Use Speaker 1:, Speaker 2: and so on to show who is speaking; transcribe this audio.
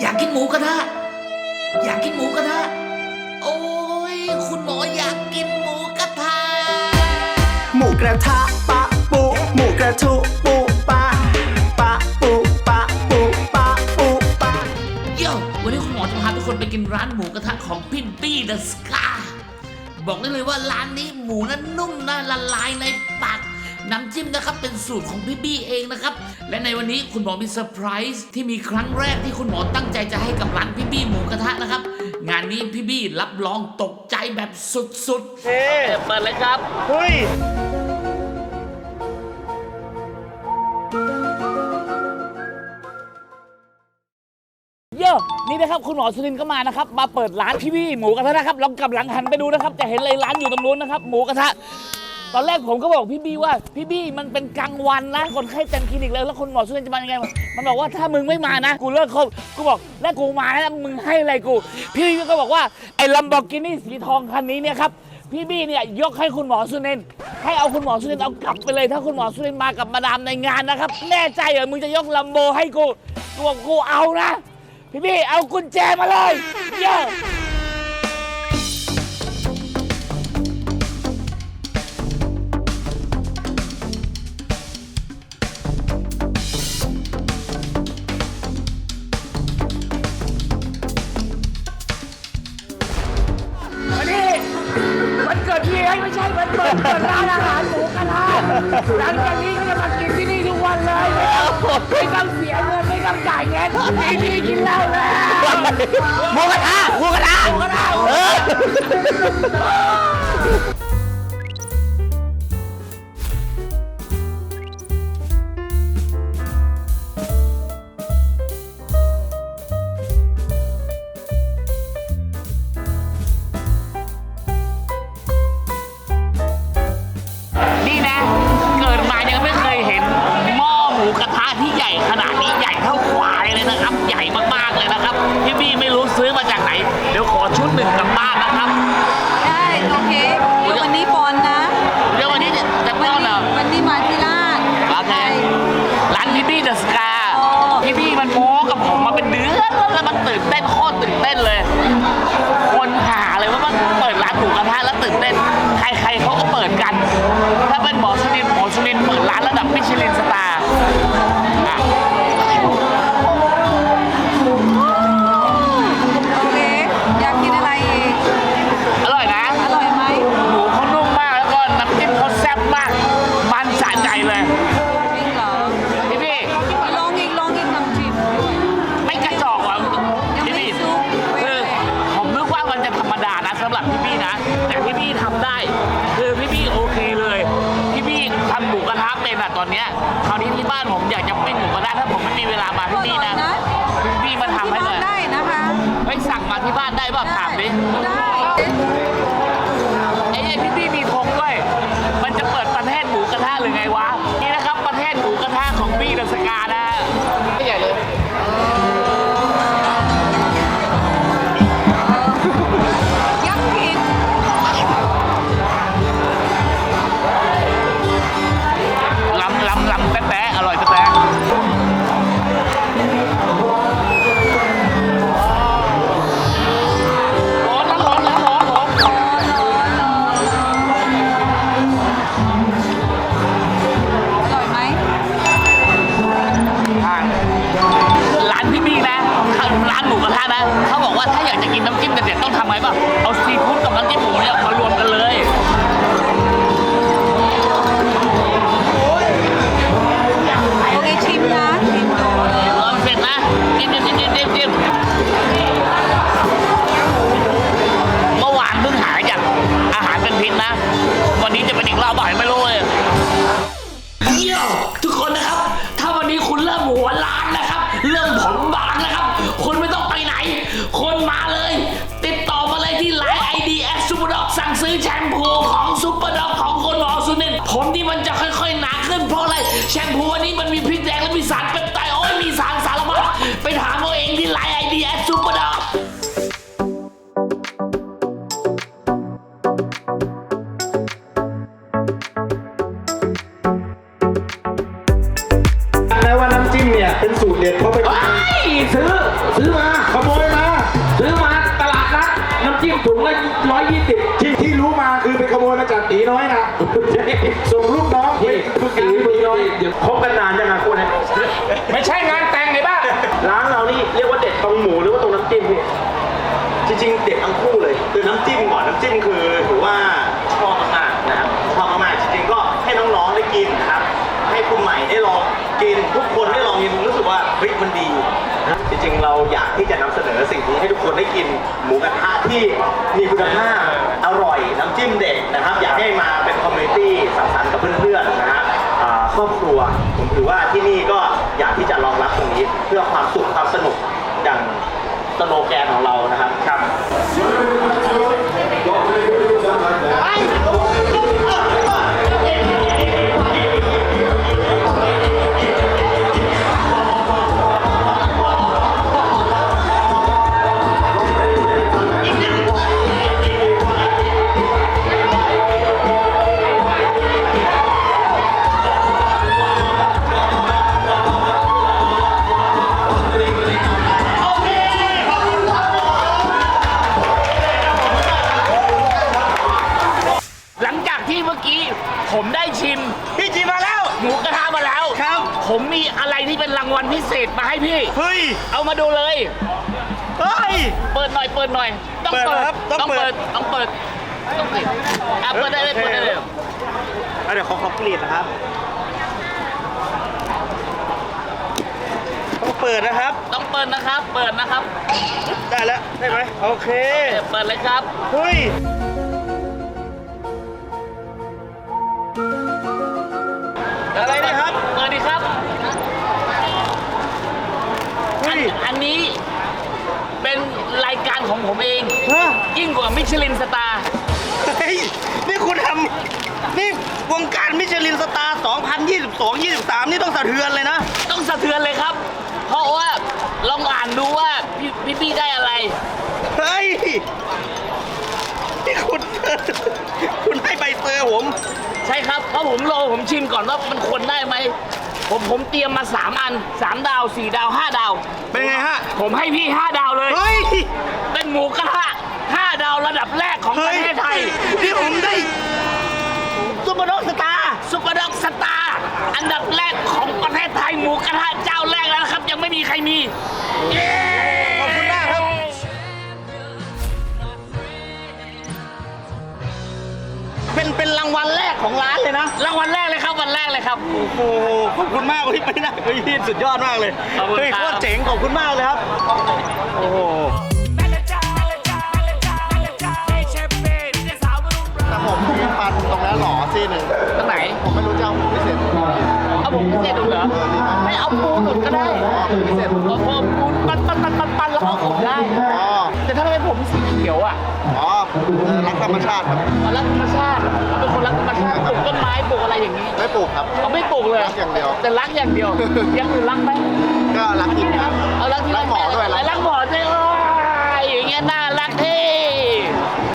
Speaker 1: อยากกินหมูกระทะอยากกินหมูกระทะโอ้ยคุณหมออยากกินหมูกระทะ
Speaker 2: หมูกระทะปะปุหมูกระทุปุปะปะปุปะปุปะปุปะ
Speaker 1: โย่วันนี้คุณหมอจะพาทุกคนไปกินร้านหมูกระทะของพี่บี้เดอะสกาบอกได้เลยว่าร้านนี้หมูนั้นนุ่มนะละลายในปาก น้ำจิ้มนะครับเป็นสูตรของพี่บี้เองนะครับ และในวันนี้คุณหมอมีเซอร์ไพรส์ที่มีครั้งแรกที่คุณหมอตั้งใจจะให้กับร้านพี่บี้หมูกระทะนะครับ งานนี้พี่บี้รับรองตกใจแบบสุดๆ
Speaker 3: เฮ้
Speaker 1: เปิดเลยครับ
Speaker 3: เฮ้ย
Speaker 4: โย่นี่นะครับคุณหมอสุรินทร์ก็มานะครับ มาเปิดร้านพี่บี้หมูกระทะนะครับลองกลับหลังหันไปดูนะครับ จะเห็นเลยร้านอยู่ตรงนู้นนะครับ หมูกระทะ ตอนแรกผมก็บอกพี่บี้ว่าพี่บี้มันเป็นกลางวันนะคนไข้เต็มคลินิกเลยแล้วคุณหมอสุรินจะมายังไงมันบอกว่าถ้ามึงไม่มานะกูเลิกคบกูบอกแล้วกูมาแล้วมึงให้อะไรกู พี่บี้ก็บอกว่าไอ้ลัมโบกินี่สีทองคันนี้เนี่ยครับพี่บี้เนี่ยยกให้คุณหมอสุรินให้เอาคุณหมอสุรินเอากลับไปเลย ถ้าคุณหมอสุรินมากับมาดามในงานนะครับ แน่ใจเหรอมึงจะยกลัมโบให้กูกูบอกกูเอานะ พี่พี่เอากุญแจมาเลยเย้ เอ้ยไม่ใช่วันเปิดเปิดร้านอาหารหมูกระทะหลังจากนี้ก็จะมากินที่นี่ทุกวันเลยไม่ต้องเสียเงินไม่ต้องจ่ายเงินพี่พี่กินเหล้าแล้ว
Speaker 3: หมูกระทะหมูกระทะ
Speaker 4: หมูกระทะ
Speaker 3: เออ
Speaker 1: กระทะที่ใหญ่ขนาดนี้ใหญ่เท่าควายเลยนะครับ ใหญ่มากๆเลยนะครับพี่บี้ไม่รู้ซื้อมาจากไหน เดี๋ยวขอชุดหนึ่งกลับบ้านนะครับ
Speaker 5: ได้โอเคเดี๋ยววันนี้ปอนนะ
Speaker 1: เดี๋ยววันนี้จะจะ
Speaker 5: วั
Speaker 1: ป้อนเหรอ
Speaker 5: วันนี้มาที่ร้าน
Speaker 1: โอเคร้านพี่บี้เดอะสกา
Speaker 5: อ๋อ
Speaker 1: พี่บี้มันโม้กับผมมาเป็นเดือนแล้วมันตื่นเต้นโคตรตื่นเต้นเลย คนหาเลยว่ามันเปิดร้านหมูกระทะแล้วตื่นเต้น ใครๆเขาก็เปิดกัน ถ้าเป็นหมอสุรินทร์หมอสุรินทร์เปิดร้านระดับมิชลินส
Speaker 5: นี่
Speaker 1: นะพี่พี่
Speaker 5: มา
Speaker 1: ทำให้
Speaker 5: ที่
Speaker 1: เล
Speaker 5: บ้าน
Speaker 1: ย
Speaker 5: ได้นะคะ
Speaker 1: เฮ้ยสั่งมาที่บ้านได้ป่ะถามดิ
Speaker 5: ได้
Speaker 1: ไอ้ไอ้พี่พี่มีธงด้วย มันจะเปิดประเทศหมูกระทะหรือไงวะนี่นะครับประเทศหมูกระทะของบี้เดอะสกานะฮะไม่ใหญ่เลย
Speaker 5: ยั
Speaker 1: เขาบอกว่าถ้าอยากจะกินน้ำจิ้มเด็ดๆต้องทำไงป่ะเอาซีฟู้ดกับน้ำจิ้มหมูเนี่ยมารวมกันเลย
Speaker 5: โอเคชิมนะชิมดู
Speaker 1: รวมเสร็จนะจิ้มจิ้มจิ้มจิ้มจิ้มเมื่อวานเพิ่งหายจากอาหารเป็นพิษนะ วันนี้จะเป็นอีกรอบบ่ายไม่รู้ ซื้อแชมพูของซูเปอร์ด็อกของคนหมอสุนินผมที่มันจะค่อยๆหนาขึ้นเพราะอะไร แชมพูอันนี้มันมีพิษแดงและมีสารเปปไตด์โอ้ยมีสารสารพัดไปถามเอาเองที่ไลน์ไอดีแอดซูเปอร์ด็อก
Speaker 3: แล้วว่าน้ำจิ้มเนี่ยเป็นสูตรเด็ดเขาไป
Speaker 1: เฮ้ยซื้อ
Speaker 6: ซื้อมา
Speaker 7: ขโมยมา
Speaker 6: ซื้อมาตลาดนัดน้ำจิ้มถุงละร้อยยี่สิบ
Speaker 7: โมยมาจากตีน้อยนะส่งลูกน้องไปฝึกงานตีน้อย
Speaker 6: เดี๋ยวคบกันนานยังไงคุณเนี่ย
Speaker 7: ไม่ใช่งานแต่งไงบ้า
Speaker 6: ร้านเรานี่เรียกว่าเด็ดตรงหมูหรือว่าตรงน้ำจิ้มพี่
Speaker 8: จริงๆเด็ดทั้งคู่เลยคือน้ำจิ้มก่อนน้ำจิ้มคือถือว่า จริงๆ เราอยากที่จะนำเสนอสิ่งนี้ให้ทุกคนได้กินหมูกระทะที่มีคุณภาพอร่อยน้ำจิ้มเด็ดนะครับ อยากให้มาเป็นคอมมูนิตี้สังสรรค์กับเพื่อนๆนะครับอ่าครอบครัวผมถือว่าที่นี่ก็อยากที่จะรองรับตรงนี้ เพื่อความสุขความสนุกอย่างสโลแกนของเรานะครับ
Speaker 1: ผมมีอะไรที่เป็นรางวัลพิเศษมาให้พี่
Speaker 3: เฮ้ย
Speaker 1: เอามาดูเลย
Speaker 3: เฮ้ย
Speaker 1: เปิดหน่อย เปิดหน่อย ต้อง
Speaker 3: เปิด
Speaker 1: เปิด
Speaker 3: ครับต้อง
Speaker 1: ต้อง
Speaker 3: เปิ
Speaker 1: เปิ
Speaker 3: ด
Speaker 1: ดต้องเปิด ต้องเปิดอะเปิดได้เลยเปิดได้เลย
Speaker 3: เอาเดี๋ยวขอขอกรีดนะครับ ต้องเปิดนะครับ
Speaker 1: ต้องเปิดนะครับ เปิดนะครับ
Speaker 3: ได้แล้ว ได้ไหมโอเค
Speaker 1: เปิดเลยครับ
Speaker 3: เฮ้ย อัน
Speaker 1: นี้เป็นรายการของผมเอง
Speaker 3: ฮะ
Speaker 1: ยิ่งกว่ามิชลินสตาร์
Speaker 3: เฮ้ย นี่คุณทำนี่วงการมิชลินสตาร์ 2022 23 นี่ต้องสะเทือนเลยนะ
Speaker 1: ต้องสะเทือนเลยครับ เพราะว่าลองอ่านดูว่าพี่พี่พี่ได้อะไร
Speaker 3: เฮ้ย นี่คุณ คุณให้ใบเตยผม
Speaker 1: ใช่ครับ เพราะผมรอผมชิมก่อนว่ามันควรได้ไหม ผมผมเตรียมมา 3 อัน 3 ดาว 4 ดาว 5 ดาว
Speaker 3: เป็นไงฮะ
Speaker 1: ผมให้พี่ 5 ดาวเลย
Speaker 3: เฮ้ย
Speaker 1: เป็นหมูกระทะ5ดาวระดับแรกของป
Speaker 3: เฮ้
Speaker 1: ระ
Speaker 3: ย
Speaker 1: เทศไทย
Speaker 3: นี่ผมได้ซุปเปอร์ด็อกสตาร์
Speaker 1: ซุปเปอร์ด็อกสตาร์อันดับแรกของประเทศไทยหมูกระทะเจ้าแรกแล้วนะครับ ยังไม่มีใครมี เย้
Speaker 3: ขอบคุณมากครับเป็นเป็นรางวัลแรกของร้านเลยนะ
Speaker 1: รางวัลแรกเลย ครับวันแรกเลยครับ
Speaker 3: โอ้โหขอบคุณมากที่ไปได้เฮ้ยสุดยอดมากเลย
Speaker 1: ขอบคุณ
Speaker 3: เฮ้ย
Speaker 1: ครับ
Speaker 3: โคตรเจ๋งขอบคุณมากเลยครับ โอ้โห
Speaker 7: แต่ผมมีฟันตรงนั้นหรอซี่หนึ่ง
Speaker 1: ตรงไหน
Speaker 7: ผมไม่รู้จะเอาหมูพิเศษ
Speaker 1: เอาผมพิเศษดูเหรอไม่เอาปูหนุนก็ได้
Speaker 7: พิเศษ
Speaker 1: เอาปูปันปันปันปันปันแล้วก็ผมได้
Speaker 7: อ๋อ
Speaker 1: แต่ถ้าเป็นผมสีเขียวอะ
Speaker 7: อ๋อเออรักธรรมชาติครับ
Speaker 1: เรารักธรรมชาติ ม้ปลูกอะไรอย่างนี้
Speaker 7: ไม่ปลูกครับ
Speaker 1: เราไม่ปลูกเลย
Speaker 7: รักอย่างเดียว
Speaker 1: แต่รักอย่างเดียวอยังอื่นรักไหม
Speaker 7: ก็รักกินครับ
Speaker 1: เอารักที่
Speaker 7: รักหมอด้วย
Speaker 1: รักหมอด้วยโอ้ยอย่างเงี้ยน่ารักเท่